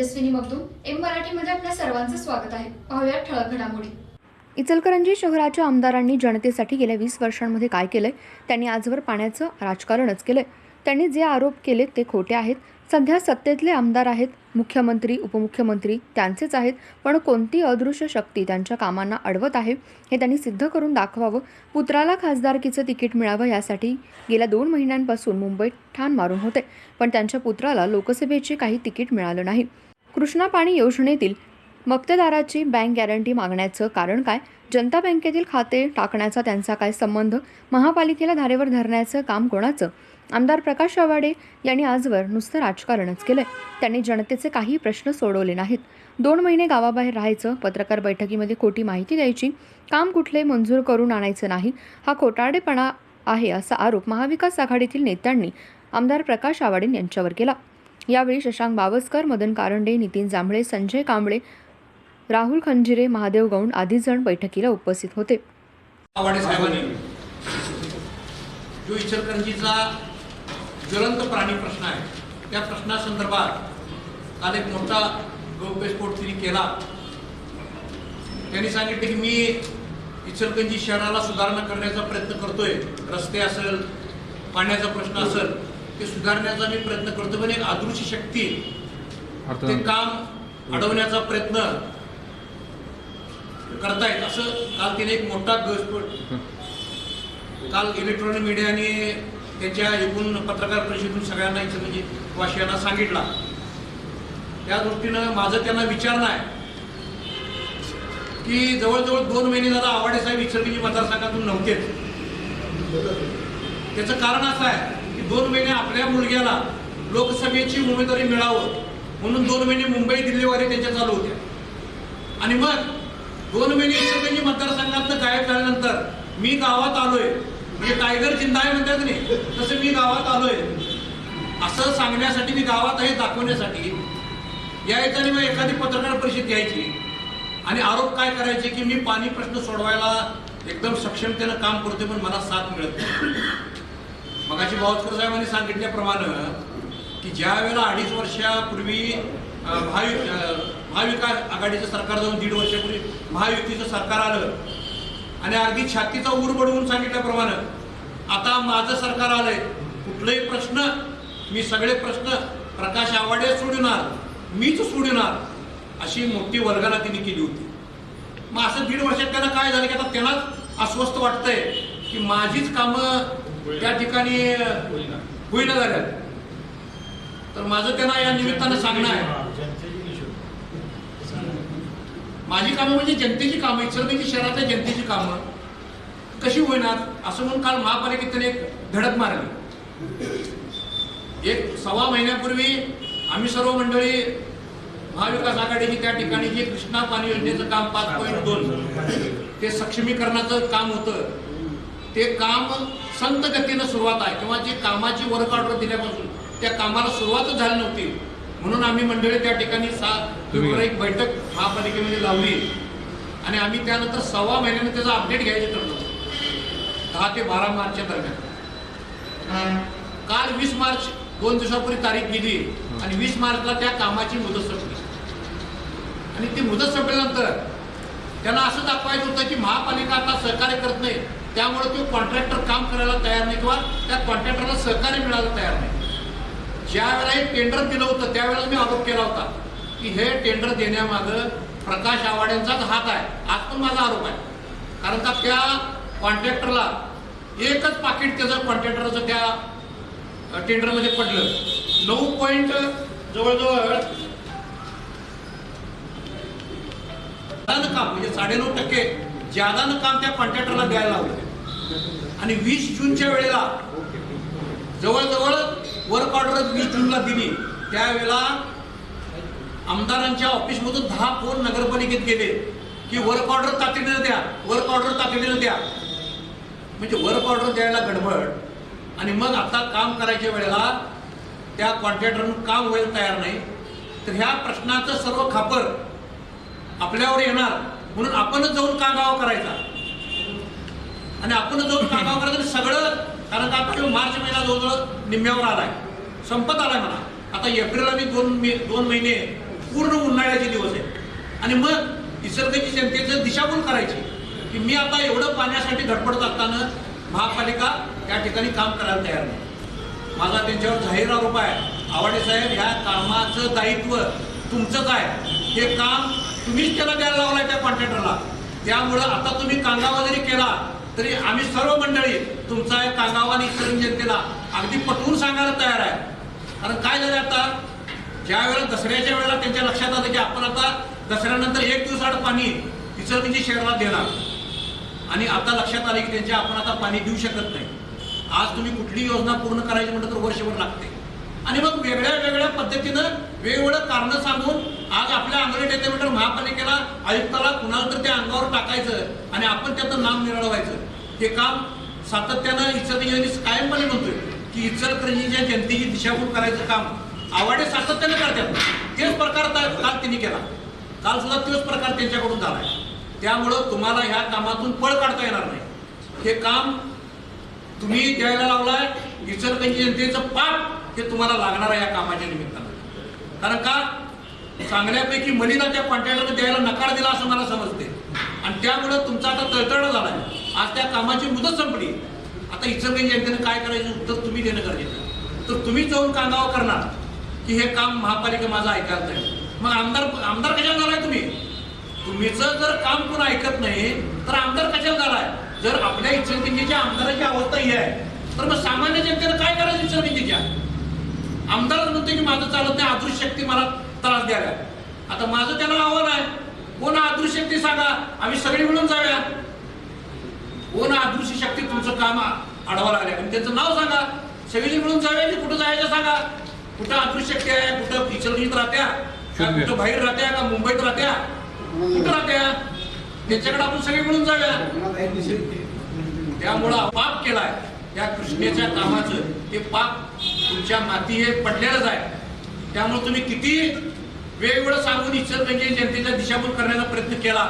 Tejaswini Magdum M मराठीमध्ये आपल्या सर्वांचं स्वागत आहे. पाहूया ठळक घडामोडी. इचलकरंजी शहराच्या आमदारांनी जनतेसाठी गेल्या वीस वर्षांमध्ये काय केलंय? त्यांनी आजवर पाण्याचं राजकारणच केलंय. त्यांनी जे आरोप केले ते खोटे आहेत. सध्या सत्तेतले आमदार आहेत मुख्यमंत्री उपमुख्यमंत्री त्यांचेच आहेत पण कोणती अदृश्य शक्ती त्यांच्या कामांना अडवत आहे हे त्यांनी सिद्ध करून दाखवावं. पुत्राला खासदारकीचं तिकीट मिळावं यासाठी गेल्या दोन महिन्यांपासून मुंबईत ठाण मारून होते पण त्यांच्या पुत्राला लोकसभेचे काही तिकीट मिळालं नाही. कृष्णा पाणी योजनेतील मक्तेदाराची बँक गॅरंटी मागण्याचं कारण काय? जनता बँकेतील खाते टाकण्याचा त्यांचा काय संबंध? महापालिकेला धारेवर धरण्याचं काम कोणाचं? आमदार प्रकाश आवाडे यांनी आजवर नुसतं राजकारणच केलंय. त्यांनी जनतेचे काही प्रश्न सोडवले नाहीत. दोन महिने गावाबाहेर राहायचं पत्रकार बैठकीमध्ये खोटी माहिती द्यायची काम कुठले मंजूर करून आणायचं नाही हा खोटारडेपणा आहे असा आरोप महाविकास आघाडीतील नेत्यांनी आमदार प्रकाश आवाडे यांच्यावर केला. यावेळी शशांक बावस्कर मदन कारंडे नितीन जांभळे संजय कांबळे राहुल खंजिरे महादेव गौंड आदी जण बैठकीला उपस्थित होते. जो इचलकरंजीचा ज्वलंत प्राणी प्रश्न आहे त्या प्रश्नासंदर्भात काल एक मोठा गौप्यस्फोट तिने केला. त्यांनी सांगितलं की मी इचलकरंजी शहराला सुधारणा करण्याचा प्रयत्न करतोय. रस्ते असेल पाण्याचा प्रश्न असेल ते सुधारण्याचा मी प्रयत्न करतो पण एक अदृश्य शक्ती ते काम अडवण्याचा प्रयत्न करतायत. असं काल तिने एक मोठा गस्फोट काल इलेक्ट्रॉनिक मीडियाने त्यांच्या एकूण पत्रकार परिषदेतून सगळ्यांना म्हणजे वाशियांना सांगितला. त्या दृष्टीनं माझं त्यांना विचारणं आहे की जवळजवळ दोन महिने झाला आवाडे साहेब इचलकरंजी मतदारसंघातून नव्हतेच त्याचं कारण असं आहे दोन महिने आपल्या मुलग्याला लोकसभेची उमेदवारी मिळावं म्हणून दोन महिने मुंबई दिल्लीवारी त्यांच्या चालू होत्या. आणि मग दोन महिने इचलकरंजी मतदारसंघातनं गायब झाल्यानंतर मी गावात आलोय. म्हणजे टायगर जिंदा आहे म्हणतात नाही तसं मी गावात आलोय. असं सांगण्यासाठी मी गावात आहे दाखवण्यासाठी यायचं आणि मग एखादी पत्रकार परिषद घ्यायची. आणि आरोप काय करायचे की मी पाणी प्रश्न सोडवायला एकदम सक्षमतेनं काम करतोय पण मला साथ मिळत नाही. मगाशी बावस्कर साहेबांनी सांगितल्याप्रमाणे की ज्या वेळेला अडीच वर्षापूर्वी महायु महाविकास आघाडीचं सरकार जाऊन दीड वर्षापूर्वी महायुतीचं सरकार आलं आणि अगदी छातीचा ऊर बडवून सांगितल्याप्रमाणे आता माझं सरकार आलंय कुठलेही प्रश्न मी सगळे प्रश्न प्रकाश आवाडे सोडणार मीच सोडणार अशी मोठी वर्गाला तिने केली होती. मग असं दीड वर्षात त्यांना काय झालं की आता त्यांनाच अस्वस्थ वाटतंय. की माझीच कामं त्या ठिकाणी होईना झाल्यात. तर माझं त्यांना या निमित्तानं सांगणं आहे. माझी कामं म्हणजे जनतेची कामं इचलकरंजी शहरातल्या जनतेची कामं. कशी होईनात असं म्हणून काल महापालिकेत त्याने एक धडक मारली. एक सव्वा महिन्यापूर्वी आम्ही सर्व मंडळी महाविकास आघाडीची त्या ठिकाणी जे कृष्णा पाणी योजनेचं काम पाच पॉईंट दोन ते सक्षमीकरणाचं काम होतं. ते काम संत गतीनं सुरुवात आहे. किंवा जे कामाची वर्क ऑर्डर दिल्यापासून त्या कामाला सुरुवातच झाली नव्हती. म्हणून आम्ही मंडळी त्या ठिकाणी सा एक बैठक महापालिकेमध्ये लावली. आणि आम्ही त्यानंतर सव्वा महिन्याने त्याचा अपडेट घ्यायचं ठरलं. दहा ते बारा मार्चच्या दरम्यान. काल वीस मार्च दोन दिवसापूर्वी तारीख गेली. आणि वीस मार्चला त्या कामाची मुदत संपली. आणि ती मुदत संपल्यानंतर त्यांना असं दाखवायचं होतं की महापालिका आता सहकार्य करत नाही. त्यामुळे तो कॉन्ट्रॅक्टर काम करायला तयार नाही किंवा त्या कॉन्ट्रॅक्टरला सहकार्य मिळायला तयार नाही. ज्या वेळेला हे टेंडर दिलं होतं त्यावेळेला मी आरोप केला होता की हे टेंडर देण्यामागं प्रकाश आवाड्यांचाच हात आहे. आज पण माझा आरोप आहे. कारण का त्या कॉन्ट्रॅक्टरला एकच पाकिट त्याचं कॉन्ट्रॅक्टरचं त्या टेंडरमध्ये पडलं नऊ पॉईंट जवळजवळ काम म्हणजे साडेनऊ टक्के ज्यादानं काम त्या कॉन्ट्रॅक्टरला द्यायला लावलं आणि वीस जूनच्या वेळेला जवळजवळ वर्क ऑर्डर वीस जूनला दिली. त्यावेळेला आमदारांच्या ऑफिसमधून दहा फोन नगरपालिकेत गेले की वर्क ऑर्डर तातडीनं द्या वर्क ऑर्डर तातडीनं द्या. म्हणजे वर्क ऑर्डर द्यायला गडबड. आणि मग आता काम करायच्या वेळेला त्या कॉन्ट्रॅक्टरनं काम व्हायला तयार नाही. तर ह्या प्रश्नाचं सर्व खापर आपल्यावर येणार. म्हणून आपणच जाऊन कागावा करायचा? आणि आपणच जाऊन कागावा सगळं कारण का आता मार्च महिना जवळजवळ निम्म्यावर आलाय. संपत आलाय म्हणा. आता एप्रिल आणि दोन मे दोन महिने पूर्ण उन्हाळ्याचे दिवस आहेत. आणि मग निसर्गाची जनतेचं दिशाभूल करायची. की मी आता एवढं पाण्यासाठी धडपडत असताना महापालिका त्या ठिकाणी काम करायला तयार नाही. माझा त्यांच्यावर जाहीर आरोप आहे. आवाडे साहेब ह्या कामाचं दायित्व तुमचंच आहे हे काम तुम्हीच त्याला द्यायला लावलाय त्या कॉन्ट्रॅक्टरला त्यामुळं आता तुम्ही कांदा जरी केला तरी आम्ही सर्व मंडळी तुमचा एक कांगावा आणि इतर जनतेला अगदी पटवून सांगायला तयार आहे. कारण काय झालं आता? ज्या वेळेला दसऱ्याच्या वेळेला त्यांच्या लक्षात आलं की आपण आता दसऱ्यानंतर एक दिवसाआड पाणी इचलकरंजी शहराला देणार. आणि आता लक्षात आले की त्यांच्या आपण आता पाणी देऊ शकत नाही. आज तुम्ही कुठली योजना पूर्ण करायची म्हटलं तर वर्षभर लागते. आणि मग वेगळ्या वेगळ्या पद्धतीनं वेगवेगळं कारण सांगून आज आपल्या अंगणी नेते म्हणजे महापालिकेला आयुक्ताला कुणाला तर त्या अंगावर टाकायचं आणि आपण त्याचं नाम मिळवायचं हे काम सातत्यानं इचलकरंजी कायमपणे म्हणतोय की इचलकरंजीच्या जनतेची दिशाभूल करायचं काम आवाडे सातत्याने करतात. तेच प्रकार काल त्यांनी केला. काल सुद्धा तोच प्रकार त्यांच्याकडून झालाय. त्यामुळं तुम्हाला ह्या कामातून पळ काढता येणार नाही. हे काम तुम्ही द्यायला लावलाय इचलकरंजी जनतेचं पाप हे तुम्हाला लागणार आहे या कामाच्या निमित्तानं. कारण का? चांगल्यापैकी मलिदा त्या कॉन्ट्रॅक्टरने द्यायला नकार दिला असं मला समजते. आणि त्यामुळं तुमचा आता तळतळ झालाय. आज त्या कामाची मुदत संपली. आता इचलकरंजी जनतेनं काय करायचं उत्तर तुम्ही देणं गरजेचं तर तुम्ही जाऊन कांगावा करणार की हे काम महापालिका माझं ऐकायला आहे. मग आमदार आमदार कशाला झालाय तुम्ही? तुम्हीचं जर काम कोण ऐकत नाही तर आमदार कशाला झालाय? जर आपल्या इचलकरंजीच्या आमदाराची अवस्था ही आहे तर मग सामान्य जनतेनं काय करायचं इचलकरंजीच्या? आमदार म्हणते की माझं चालत नाही अदृश्य शक्ती मला त्रास द्याव्या आता माझं त्याला आव्हान आहे. कोण अदृश्य शक्ती सांगा. आम्ही सगळे मिळून जाऊया. कोण अदृश्य शक्ती तुमचं काम आढावा लागले. आणि त्यांचं नाव सांगा. सगळे मिळून जाऊया की कुठं जायचं सांगा. कुठं अदृश्य शक्ती आहे? कुठं इचलकरंजीत राहत्या? का कुठं बाहेर राहत्या? का मुंबईत राहत्या? कुठं राहत्या? त्यांच्याकडे आपण सगळे मिळून जाऊया. त्यामुळं पाप केलाय. त्या कृष्णेच्या कामाचं हे पाप तुमच्या माती हे पडलेलंच आहे. त्यामुळे तुम्ही किती वेगवेगळं सांगून इचलकरंजी जनतेच्या दिशाभूल करण्याचा प्रयत्न केला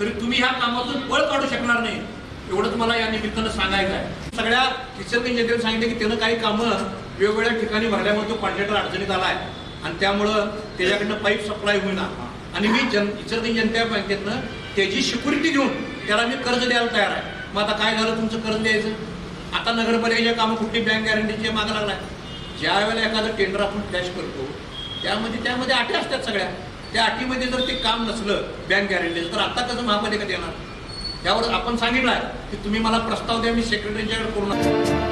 तरी तुम्ही ह्या कामातून पळ काढू शकणार नाही. एवढं तुम्हाला या निमित्तानं सांगायचं आहे. सगळ्या इचलकरंजी जनतेने सांगितलं की त्यानं काही कामं वेगवेगळ्या ठिकाणी भरल्यामुळे तो कॉन्ट्रॅक्टर अडचणीत आलाय आणि त्यामुळं त्याच्याकडनं पाईप सप्लाय होईना. आणि मी जन इचलकरंजी जनता बँकेतनं त्याची सिक्युरिटी घेऊन त्याला मी कर्ज द्यायला तयार आहे. मग आता काय झालं? तुमचं कर्ज द्यायचं. आता नगरपालिकेच्या कामं कुठली? बँक गॅरंटीची मागं आहे ज्या वेळेला एखादं टेंडर आपण फ्लॅश करतो त्यामध्ये त्यामध्ये अटी असतात सगळ्या. त्या अटीमध्ये जर ते काम नसलं बँक गॅरंटीचं तर आता कसं महापालिकेत येणार? त्यावर आपण सांगितलं आहे की तुम्ही मला प्रस्ताव द्या मी सेक्रेटरीच्याकडे करू